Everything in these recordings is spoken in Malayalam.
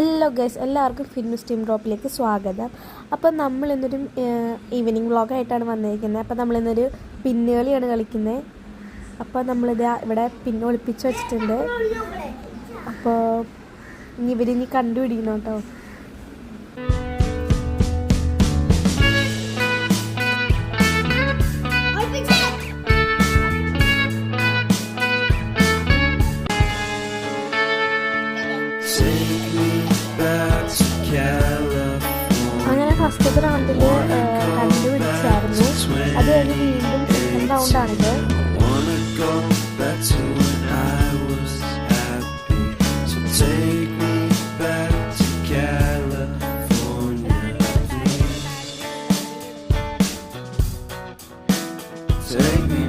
ഹലോ ഗൈസ് എല്ലാവർക്കും ഫിലിം സ്റ്റീം ഡ്രോപ്പിലേക്ക് സ്വാഗതം. അപ്പോൾ നമ്മൾ ഇന്നൊരു ഈവനിങ് വ്ളോഗായിട്ടാണ് വന്നിരിക്കുന്നത്. അപ്പോൾ നമ്മളിന്നൊരു പിന്നുകളിയാണ് കളിക്കുന്നത്. അപ്പോൾ നമ്മളിത് ഇവിടെ പിന്നെ ഒളിപ്പിച്ച് വെച്ചിട്ടുണ്ട്. അപ്പോൾ ഇനി ഇവരിനി കണ്ടുപിടിക്കണം കേട്ടോ. Take me ഫസ്റ്റത്തെ റൗണ്ടിൽ കണ്ടുപിടിച്ചായിരുന്നു അത് കഴിഞ്ഞ് വീണ്ടും സെക്കൻഡ് റൗണ്ടാണിത് Take go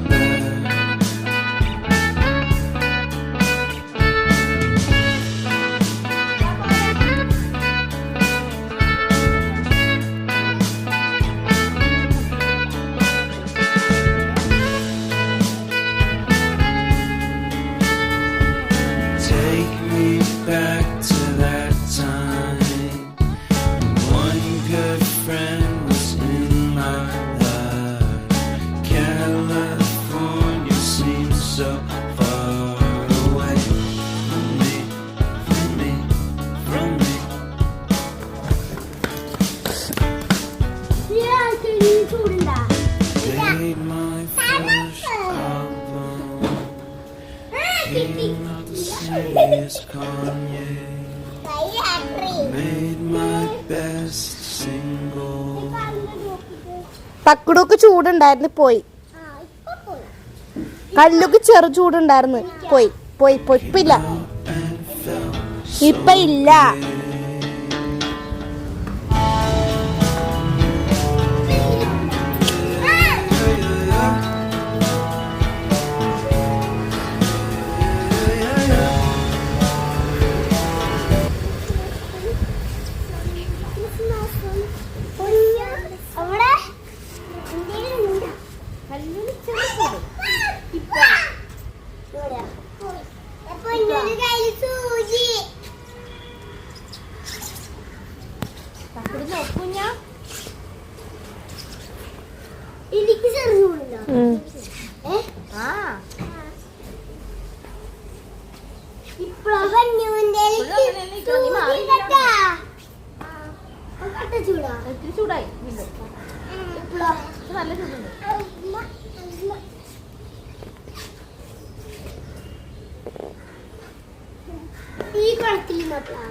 back to that time. One good friend was in my life. California seems so Single. തക്കുടൊക്കെ ചൂടുണ്ടായിരുന്നു പോയി. കല്ലൊക്കെ ചെറു ചൂടുണ്ടായിരുന്നു പോയി. പോയി പോയി ഇപ്പ ഇല്ല. and ഇപ്പൊ ഇല്ല. ചൂടായി. നല്ല ചൂടുണ്ട്. ഈ കുളത്തിൽ നോക്കാം